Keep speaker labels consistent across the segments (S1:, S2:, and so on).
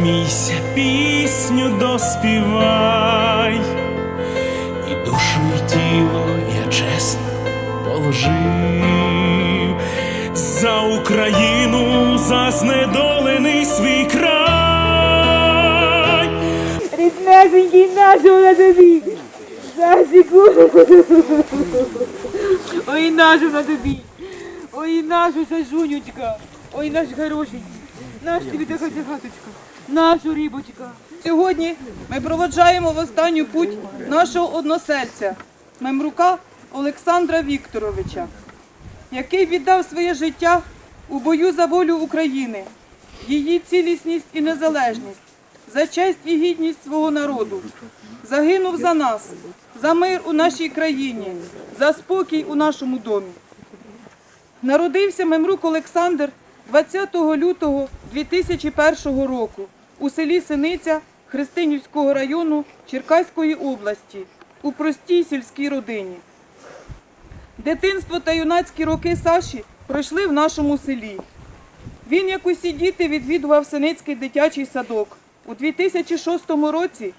S1: Доплач, пісню доспівай, і душу й тіло я чесно положив за Україну, за знедолений свій край.
S2: Ріднесенький нашого на тобі. Сасіку. Ой, нашу на тобі. Ой, нашу Сашунючка. Ой, наш хороший. Наш тобі така хаточка. Нашу рібочка.
S3: Сьогодні ми проводжаємо в останню путь нашого односельця, мемрука Олександра Вікторовича, який віддав своє життя у бою за волю України, її цілісність і незалежність, за честь і гідність свого народу. Загинув за нас, за мир у нашій країні, за спокій у нашому домі. Народився Мемрук Олександр 20 лютого 2001 року у селі Синиця Христинівського району Черкаської області у простій сільській родині. Дитинство та юнацькі роки Саші пройшли в нашому селі. Він, як усі діти, відвідував Синицький дитячий садок. У 2006 році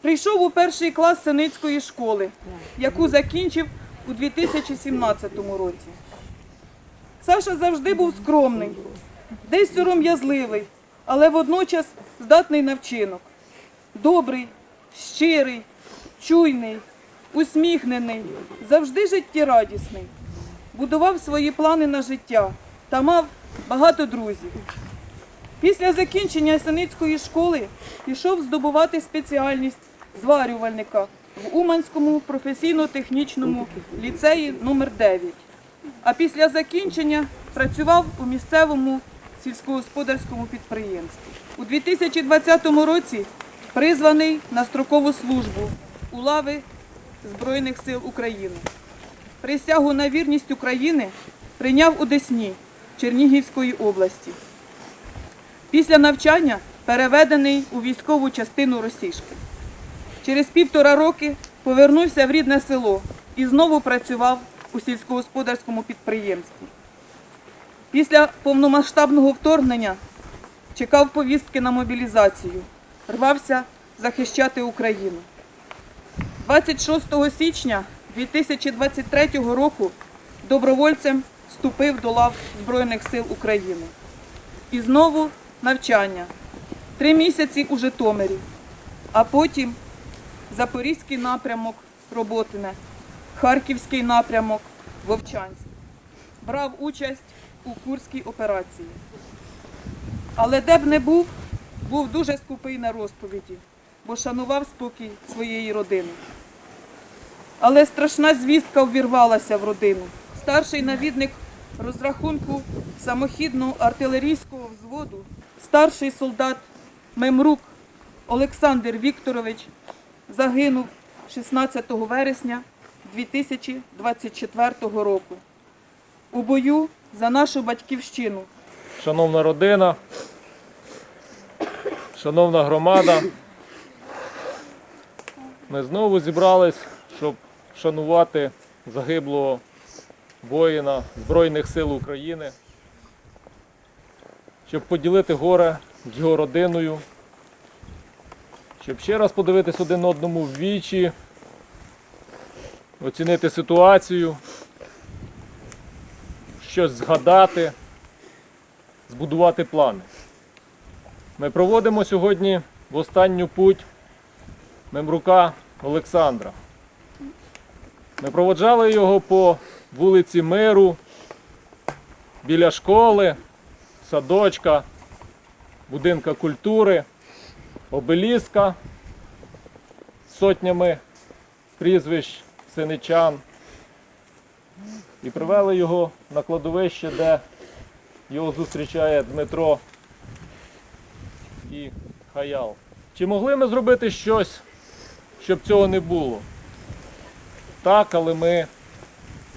S3: прийшов у перший клас Синицької школи, яку закінчив у 2017 році. Саша завжди був скромний, десь сором'язливий, але водночас здатний на вчинок. Добрий, щирий, чуйний, усміхнений, завжди життєрадісний. Будував свої плани на життя та мав багато друзів. Після закінчення Ясеницької школи пішов здобувати спеціальність зварювальника в Уманському професійно-технічному ліцеї номер 9 а після закінчення працював у місцевому сільськогосподарському підприємстві. У 2020 році призваний на строкову службу у лави Збройних сил України. Присягу на вірність України прийняв у Десні Чернігівської області. Після навчання переведений у військову частину Росішки. Через півтора роки повернувся в рідне село і знову працював у сільськогосподарському підприємстві. Після повномасштабного вторгнення чекав повістки на мобілізацію, рвався захищати Україну. 26 січня 2023 року добровольцем вступив до лав Збройних сил України. І знову навчання. Три місяці у Житомирі, а потім Запорізький напрямок Роботине, Харківський напрямок Вовчанськ. Брав участь у Курській операції. Але де б не був, був дуже скупий на розповіді. бо шанував спокій своєї родини. Але страшна звістка увірвалася в родину. Старший навідник розрахунку самохідного артилерійського взводу, старший солдат Мемрук Олександр Вікторович загинув 16 вересня 2024 року у бою за нашу батьківщину.
S4: Шановна родина, шановна громада, ми знову зібрались, щоб шанувати загиблого воїна Збройних сил України, щоб поділити горе з його родиною, щоб ще раз подивитись один одному в вічі, оцінити ситуацію, щось згадати збудувати плани. Ми проводимо сьогодні в останню путь Мемрука Олександра. Ми проводжали його по вулиці Миру, біля школи, садочка, будинка культури, обеліска з сотнями прізвищ синичан. І привели його на кладовище, де його зустрічає Дмитро і Хаял. Чи могли ми зробити щось, щоб цього не було? Так, але ми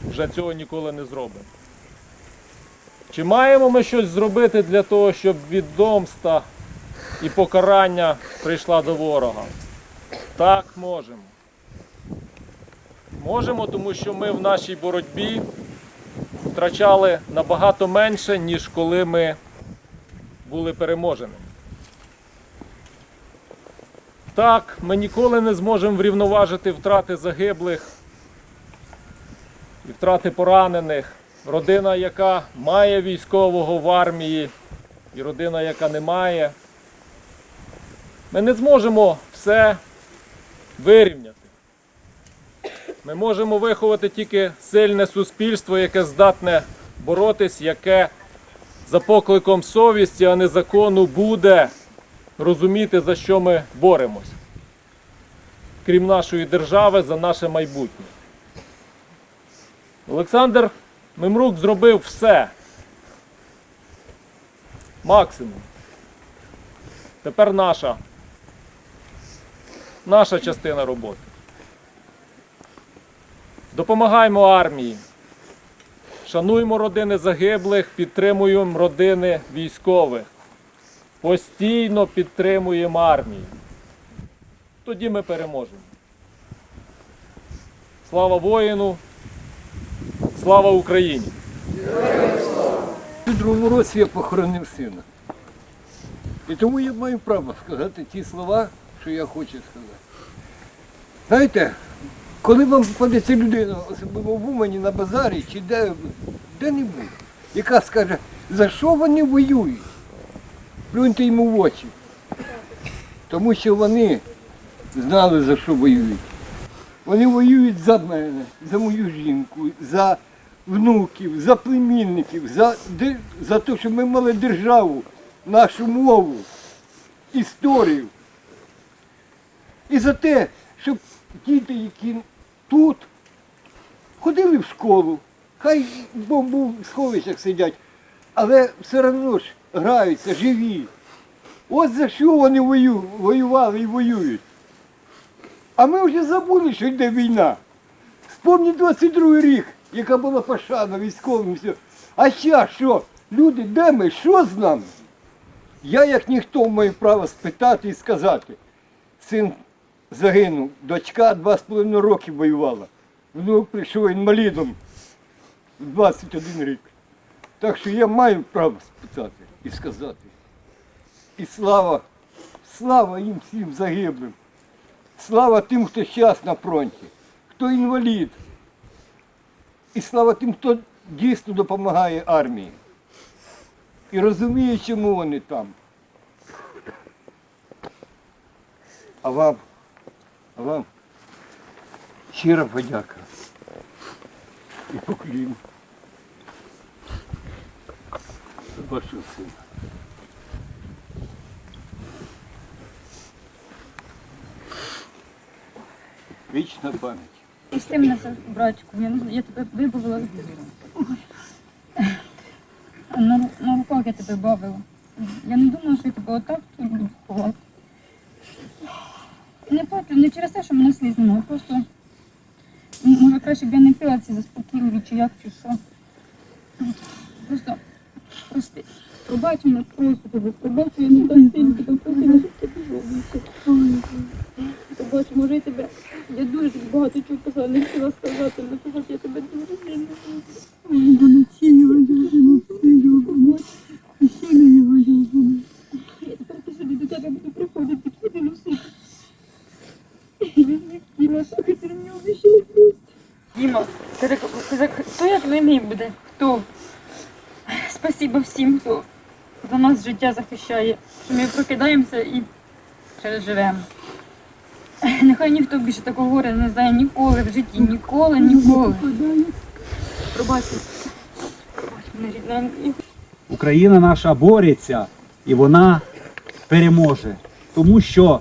S4: вже цього ніколи не зробимо. Чи маємо ми щось зробити для того, щоб відомста і покарання прийшла до ворога? Так, можемо. Можемо, тому що ми в нашій боротьбі втрачали набагато менше, ніж коли ми були переможеними. Так, ми ніколи не зможемо врівноважити втрати загиблих і втрати поранених. Родина, яка має військового в армії, і родина, яка не має. Ми не зможемо все вирівняти. Ми можемо виховати тільки сильне суспільство, яке здатне боротись, яке за покликом совісті, а не закону буде розуміти, за що ми боремось. Крім нашої держави, за наше майбутнє. Олександр Мемрук зробив все. Максимум. Тепер наша. Наша частина роботи. Допомагаємо армії. Шануємо родини загиблих, підтримуємо родини військових. Постійно підтримуємо армію. Тоді ми переможемо. Слава воїну! Слава Україні!
S5: У другому році я похоронив сина. І тому я маю право сказати ті слова, що я хочу сказати. Знаєте, коли вам попадеться людина, особливо в Умані на базарі чи де, де-небудь, яка скаже, за що вони воюють? Плюньте йому в очі. Тому що вони знали, за що воюють. Вони воюють за мене, за мою жінку, за внуків, за племінників, за, за те, щоб ми мали державу, нашу мову, історію. І за те, щоб діти, які тут ходили в школу, хай бомбу в бомбосховищах сидять, але все одно ж граються, живі. От за що вони вою- воювали і воюють. А ми вже забули, що йде війна. Спомні 22 й рік, яка була пошана військовим. Все. А ще що? Люди, де ми? Що з нами? Я, як ніхто, маю право спитати і сказати. Син загинув, дочка два з половиною роки воювала. Внук прийшов інвалідом 21 рік. Так що я маю право спитати і сказати. І слава, слава їм всім загиблим. Слава тим, хто зараз на фронті, хто інвалід. І слава тим, хто дійсно допомагає армії. І розуміє, чому вони там. А вам, вам щира подяка. І поклін. Вашого сина. Вічна пам'ять.
S6: Пусти мене, це, братчику, я, я тебе вибавила. Ой. На, на руках я тебе бавила. Я не думала, що я тебе отак ховати. Не плачу, не через те, що мене сліз немає, просто може краще б я не пила ці заспокійливі чи як, чи що. Просто прости. Пробач мене, просто тебе, пробач, я не так сильно тебе просила, щоб ти пішов. Пробач, може я тебе, я дуже багато чого казала, не хотіла сказати, але того, я тебе дуже люблю. Ой, вона сильно дуже сильно любить. Сильно його люблю. Я тепер сюди до тебе буду приходити, буду носити. Я не хотіла, так ти мені обіцяв просто. Діма, ти так- ти так- хто як не мій буде? Хто? Спасибо всім, хто за нас життя захищає, що ми прокидаємося і переживемо. Нехай ніхто більше такого горя не знає ніколи в житті, ніколи, ніколи. Пробач. Пробач мене рідненький.
S7: Україна наша бореться і вона переможе. Тому що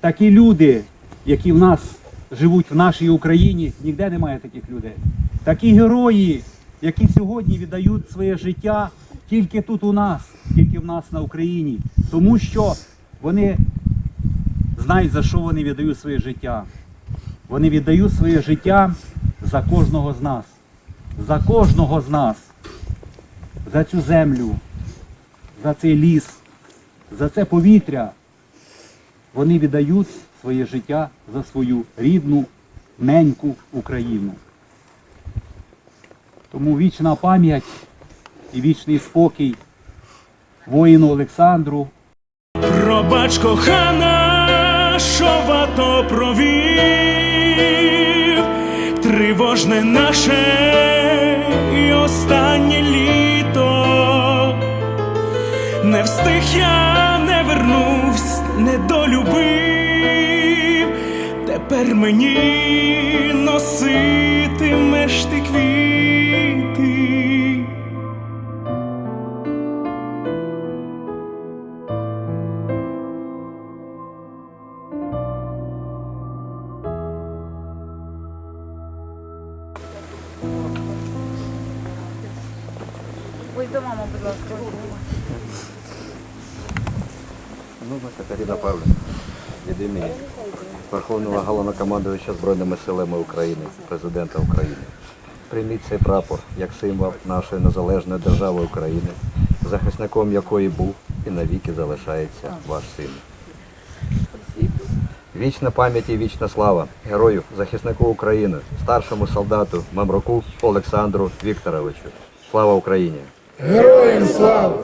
S7: такі люди, які в нас живуть в нашій Україні, ніде немає таких людей. Такі герої, які сьогодні віддають своє життя тільки тут у нас, тільки в нас на Україні. Тому що вони знають, за що вони віддають своє життя. Вони віддають своє життя за кожного з нас за кожного з нас, за цю землю, за цей ліс, за це повітря. Вони віддають своє життя за свою рідну, неньку Україну. Тому вічна пам'ять і вічний спокій воїну Олександру,
S1: Пробач кохана, що в АТО провів, тривожне наше і останнє літо. Не встиг я, не вернувсь, не долюбив. Тепер мені носитимеш ти квіти.
S6: Ось до мама, будь ласка.
S8: Ну, Катерина Павлівна, від імені Верховного Головнокомандуюча Збройними силами України, президента України. Прийміть цей прапор як символ нашої незалежної держави України, захисником якої був і навіки залишається ваш син. Вічна пам'ять і вічна слава герою, захиснику України, старшому солдату Мамруку Олександру Вікторовичу. Слава Україні!
S9: Героям слава!